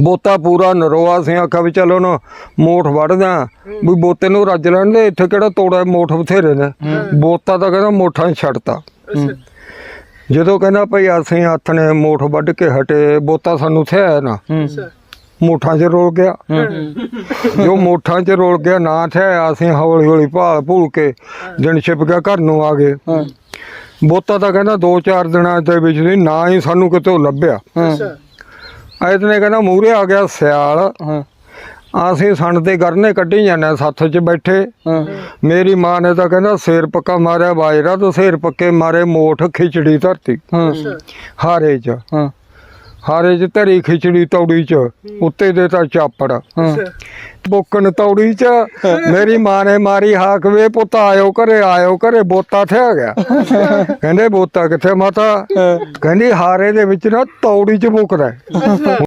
ਬੋਤਾ ਪੂਰਾ ਨਰੋਆ ਸੀ ਆਖਿਆ ਵੀ ਚਲੋ ਨਾ ਮੋਠ ਵੜਦਾ ਵੀ ਬੋਤੇ ਨੂੰ ਰੱਜ ਲੈਣ ਦੇ ਇੱਥੇ ਕਿਹੜਾ ਤੋੜਾ ਮੋਠ ਬਥੇਰੇ ਨੇ। ਬੋਤਾ ਤਾਂ ਕਹਿੰਦਾ ਮੋਠਾਂ ਛੱਡਤਾ। ਜਦੋਂ ਕਹਿੰਦਾ ਭਈ ਅਸੀਂ ਹੱਥ ਨੇ ਮੋਠ ਵੱਢ ਕੇ ਹਟੇ ਬੋਤਾ ਸਾਨੂੰ ਥਿਆ ਨਾ। ਮੋਠਾਂ 'ਚ ਰੋਲ ਗਿਆ। ਜੋ ਮੋਠਾਂ 'ਚ ਰੋਲ ਗਿਆ ਨਾ ਥਿਆ ਅਸੀਂ ਹੌਲੀ ਹੌਲੀ ਭਾਲ ਭੂਲ ਕੇ ਦਿਨ ਛਿਪ ਗਿਆ ਘਰ ਨੂੰ ਆ ਗਏ। ਬੋਤਾ ਤਾਂ ਕਹਿੰਦਾ 2-4 ਦਿਨਾਂ ਦੇ ਵਿੱਚ ਨਾ ਹੀ ਸਾਨੂੰ ਕਿਤੋਂ ਲੱਭਿਆ। ਅੱਛਾ। ਐਤਨੇ ਕਹਿੰਦਾ ਮੂਹਰੇ ਆ ਗਿਆ ਸਿਆਲ। ਅਸੀਂ ਸਣ ਤੇ ਗਰਨੇ ਕੱਢੀ ਜਾਂਦੇ ਸੱਥ 'ਚ ਬੈਠੇ। ਮੇਰੀ ਮਾਂ ਨੇ ਤਾਂ ਕਹਿੰਦਾ ਸਿਰ ਪੱਕਾ ਮਾਰਿਆ ਬਾਜਰਾ ਤੇ ਸਿਰ ਪੱਕੇ ਮਾਰੇ ਮੋਠ ਖਿਚੜੀ ਧਰਤੀ। ਹਾਰੇ 'ਚ। ਹਾਰੇ 'ਚ ਧਰੀ ਖਿਚੜੀ ਤੌੜੀ 'ਚ ਉੱਤੇ ਦੇ ਤਾਂ ਚਾਪੜ ਬੁੱਕਣ ਤੌੜੀ 'ਚ ਮੇਰੀ ਮਾਂ ਨੇ ਮਾਰੀ ਹਾਕ ਵੇ ਪੁੱਤ ਆਇਓ ਘਰੇ ਆਇਓ ਘਰੇ ਬੋਤਾ ਥਿਆ ਗਿਆ। ਕਹਿੰਦੇ ਬੋਤਾ ਕਿੱਥੇ ਮਾਤਾ? ਕਹਿੰਦੀ ਹਾਰੇ ਦੇ ਵਿੱਚ ਨਾ ਤੌੜੀ 'ਚ ਬੁੱਕਦਾ। ਹੈ।